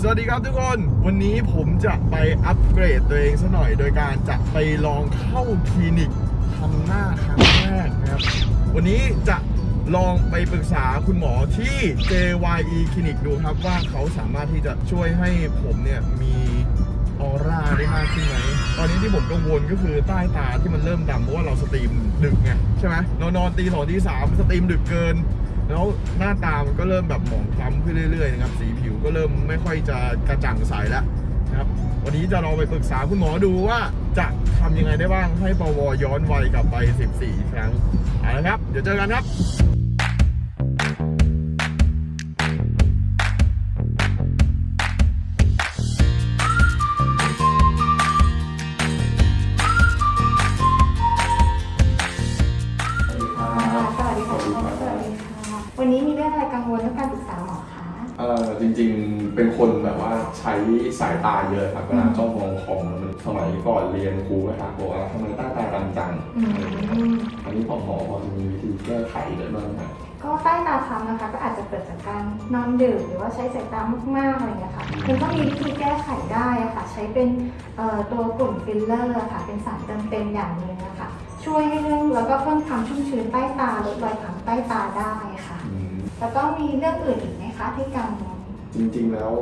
สวัสดีครับทุกคน วันนี้ผมจะไปอัปเกรดตัวเองซะหน่อย โดยการจะไปลองเข้าคลินิกทำหน้าครั้งแรกนะครับ วันนี้จะลองไปปรึกษาคุณหมอที่ JYE คลินิกดูครับว่าเขาสามารถที่จะช่วยให้ผมเนี่ยมีออร่าได้มากขึ้นไหม ตอนนี้ที่ผมกังวลก็คือใต้ตาที่มันเริ่มดำเพราะว่าเราสตรีมดึกไงใช่ไหมเรานอนตีสองตีสามสตรีมดึกเกิน แล้วหน้าตามันก็เริ่มแบบหมองคล้ำขึ้นเรื่อยๆนะครับสีผิว ก็เริ่มไม่ค่อยจะกระจ่างใสแล้วนะครับ วันนี้จะลองไปปรึกษาคุณหมอดูว่าจะทำยังไงได้บ้างให้ปวย้อนวัยกลับไป 14 ครั้งเอาละครับ เดี๋ยวเจอกันครับ ออจริงๆ เป็นคนแบบว่าใช้สายตาเยอะครับเวลาจ้องมองคอมมันสมัยก่อนเรียนครูนะครับบอกว่าทำไมใต้ตาดำจังอืม อันนี้พอหมอพอจะมีวิธีแก้ไขได้บ้างไหม ก็ใต้ตาค้ำนะคะ ก็อาจจะเกิดจากการนอนดึกหรือว่าใช้สายตามากๆอะไรอย่างเงี้ยค่ะคือก็มีวิธีแก้ไขได้อะค่ะ ใช้เป็นเอ่อตัวกลุ่มฟิลเลอร์อะค่ะ เป็นสารเติมเต็มอย่างหนึงนะคะ ช่วยให้เรื่องแล้วก็เพิ่มความชุ่มชื้นใต้ตาลดรอยค้ำใต้ตาได้ค่ะอืม แล้วก็มีเรื่องอื่นอีกไหมคะที่กังวลจริงๆแล้ว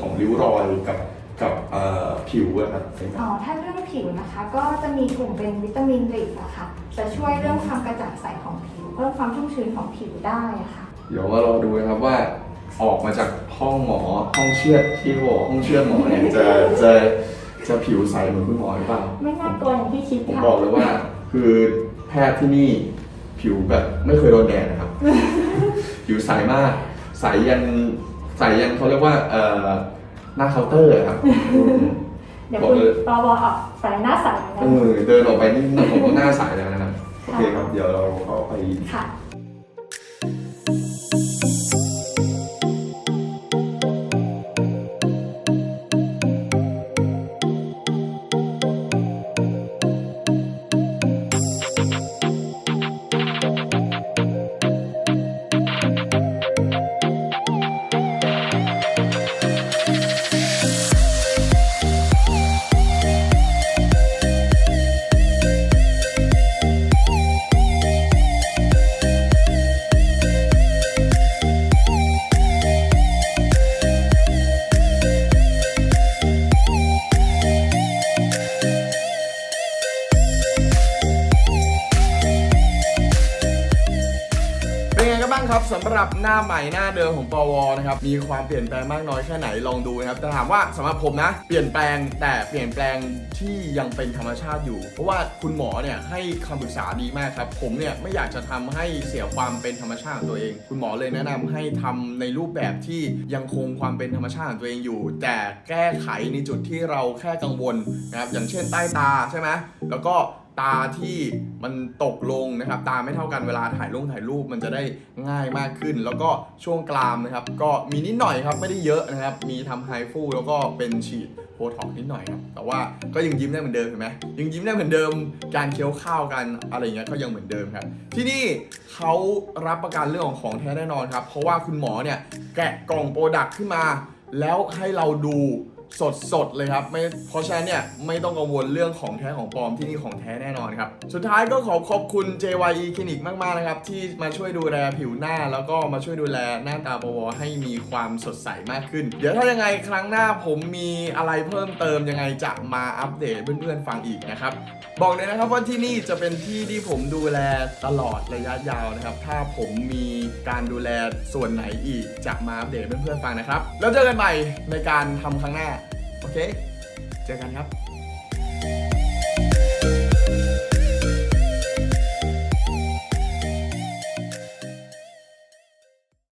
ของริ้วรอยกับกับเอ่อผิวอะครับเป็นไงอ๋อถ้าเรื่องผิวนะคะ ก็จะมีกลุ่มเป็นวิตามินริกอะค่ะ จะช่วยเรื่องความกระจ่างใสของผิว เพิ่มความชุ่มชื้นของผิวได้อะค่ะ เดี๋ยวว่าเราดูนะครับว่าออกมาจากห้องหมอห้องเชือดที่บอกห้องเชือดหมอเนี่ยจะจะจะผิวใสเหมือนคุณหมอหรือเปล่าไม่น่ากลัวอย่างที่คิดผมค่ะ บอกเลยว่า คือแพทย์ที่นี่ผิวแบบไม่เคยโดนแดดนะครับ ผิวใสมาก ใสยันใสยันเขาเรียกว่าเอ่อหน้าเคาน์เตอร์อะครับอืมเดี๋ยวคุณปอบออกสายหน้าใสนะเออเดินออกไปนี่ผมก็หน้าใสแล้วนะครับ โอเคครับ เดี๋ยวเราเข้าไป ค่ะ กันบ้างครับสำหรับหน้าใหม่หน้าเดิมของปวนะครับมีความเปลี่ยนแปลงมากน้อยแค่ไหนลองดูนะครับแต่ถามว่าสำหรับผมนะ เปลี่ยนแปลงแต่เปลี่ยนแปลงที่ยังเป็นธรรมชาติอยู่ เพราะว่าคุณหมอเนี่ยให้คำปรึกษาดีมากครับ ผมเนี่ยไม่อยากจะทำให้เสียความเป็นธรรมชาติของตัวเอง คุณหมอเลยแนะนำให้ทำในรูปแบบที่ยังคงความเป็นธรรมชาติของตัวเองอยู่ แต่แก้ไขในจุดที่เราแค่กังวลนะครับอย่างเช่นใต้ตาใช่ไหมแล้วก็ ตาที่มันตกลงนะครับ ตาไม่เท่ากันเวลาถ่ายลงถ่ายรูปมันจะได้ง่ายมากขึ้น แล้วก็ช่วงกรามนะครับ ก็มีนิดหน่อยครับไม่ได้เยอะนะครับ มีทำไฮฟูแล้วก็เป็นฉีดโบท็อกนิดหน่อยครับแต่ว่าก็ยังยิ้มได้เหมือนเดิมเห็นไหมยังยิ้มได้เหมือนเดิม การเคี้ยวข้าวกันอะไรอย่างเงี้ยก็ยังเหมือนเดิมครับ ที่นี่เขารับประกันเรื่องของของแท้แน่นอนครับ เพราะว่าคุณหมอเนี่ยแกะกล่องโปรดักต์ขึ้นมา แล้วให้เราดู สดสดๆเลยครับไม่เพราะฉะนั้นเนี่ยไม่ต้องกังวลเรื่องของแท้ของปลอมที่นี่ของแท้แน่นอนครับ สุดท้ายก็ขอขอบคุณ JYE คลินิกมากๆนะครับ ที่มาช่วยดูแลผิวหน้า แล้วก็มาช่วยดูแลหน้าตาปวให้มีความสดใสมากขึ้น เดี๋ยวถ้ายังไงครั้งหน้าผมมีอะไรเพิ่มเติมยังไงจะมาอัปเดตเพื่อนๆฟังอีกนะครับบอกเลยนะครับว่าที่นี่จะเป็นที่ที่ผมดูแลตลอดระยะยาวนะครับ ถ้าผมมีการดูแลส่วนไหนอีกจะมาอัปเดตเพื่อนๆฟังนะครับ แล้วเจอกันใหม่ในการทำครั้งหน้า โอเค เจอกันครับ